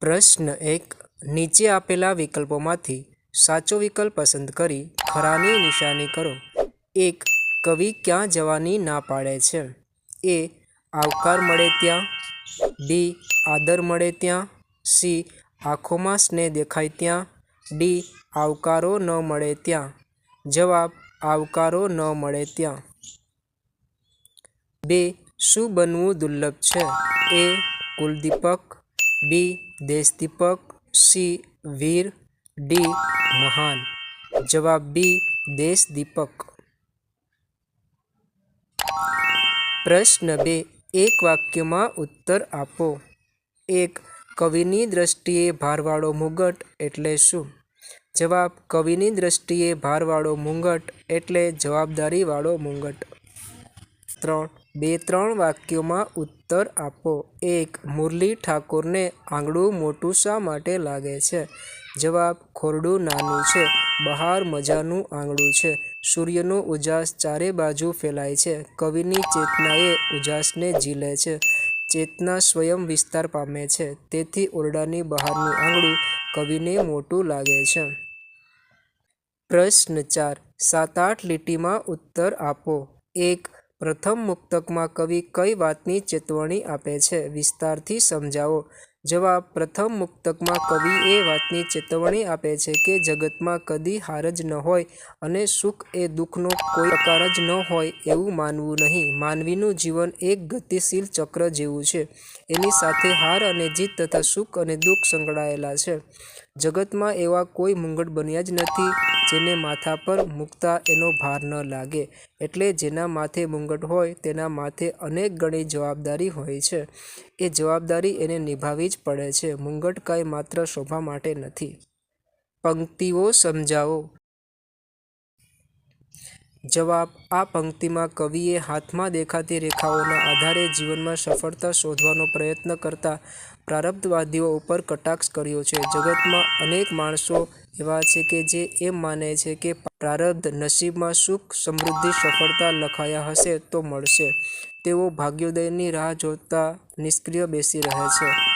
પ્રશ્ન એક, નીચે આપેલા વિકલ્પોમાંથી સાચો વિકલ્પ પસંદ કરી ખરાની નિશાની કરો. એક, કવિ ક્યાં જવાની ના પાડે છે? એ, આવકાર મળે ત્યાં. બી, આદર મળે ત્યાં. સી, આંખોમાં સ્નેહ દેખાય ત્યાં. ડી, આવકારો ન મળે ત્યાં. જવાબ, આવકારો ન મળે ત્યાં. બે, શું બનવું દુર્લભ છે? એ, કુલદીપક બી દેશદીપક, સી વીર, ડી મહાન. જવાબ બી દેશદીપક. પ્રશ્ન બે, એક વાક્યમાં ઉત્તર આપો. એક, કવિની દ્રષ્ટિએ ભારવાળો મુગટ એટલે શું? જવાબ, કવિની દ્રષ્ટિએ ભારવાળો મુંગટ એટલે જવાબદારીવાળો મુંગટ. ત્રણ. બે ત્રણ વાક્યોમાં ઉત્તર આપો. એક, મુરલી ઠાકોરને આંગળું મોટું શા માટે લાગે છે? જવાબ, ખોરડું નાનું છે. બહાર મજાનું આંગળું છે. સૂર્યનો ઉજાસ ચારે બાજુ ફેલાય છે. કવિની ચેતના એ ઉજાસને ઝીલે છે. ચેતના સ્વયં વિસ્તાર પામે છે. તેથી ઓરડાની બહારનું આંગળું કવિને મોટું લાગે છે. પ્રશ્ન ચાર. સાત આઠ લીટીમાં ઉત્તર આપો. એક પ્રથમ મુક્તકમાં કવિ કઈ વાતની ચેતવણી આપે છે? વિસ્તારથી સમજાવો. જવાબ, પ્રથમ મુક્તકમાં કવિ એ વાતની ચેતવણી આપે છે કે જગતમાં કદી હાર જ ન હોય અને સુખ એ દુઃખનો કોઈ પ્રકાર જ ન હોય એવું માનવું નહીં. માનવીનું જીવન એક ગતિશીલ ચક્ર જેવું છે. એની સાથે હાર અને જીત તથા સુખ અને દુઃખ સંકળાયેલા છે. જગતમાં એવા કોઈ મુંગટ બન્યા જ નથી જેને માથા પર મૂકતા એનો ભાર ન લાગે. એટલે જેના માથે મુંગટ હોય તેના માથે અનેક ગણી જવાબદારી હોય છે. એ જવાબદારી એને નિભાવવી જ પડે છે. મુંગટ કાંઈ માત્ર શોભા માટે નથી. પંક્તિઓ સમજાવો. જવાબ, આ પંક્તિમાં કવિએ હાથમાં દેખાતી રેખાઓના આધારે જીવનમાં સફળતા શોધવાનો પ્રયત્ન કરતા પ્રારબ્ધવાદીઓ ઉપર કટાક્ષ કર્યો છે. જગતમાં અનેક માણસો એવા છે કે જે એમ માને છે કે પ્રારબ્ધ નસીબમાં સુખ, સમૃદ્ધિ, સફળતા લખાયા હશે તો મળશે. તેઓ ભાગ્યોદયની રાહ જોતા નિષ્ક્રિય બેસી રહે છે.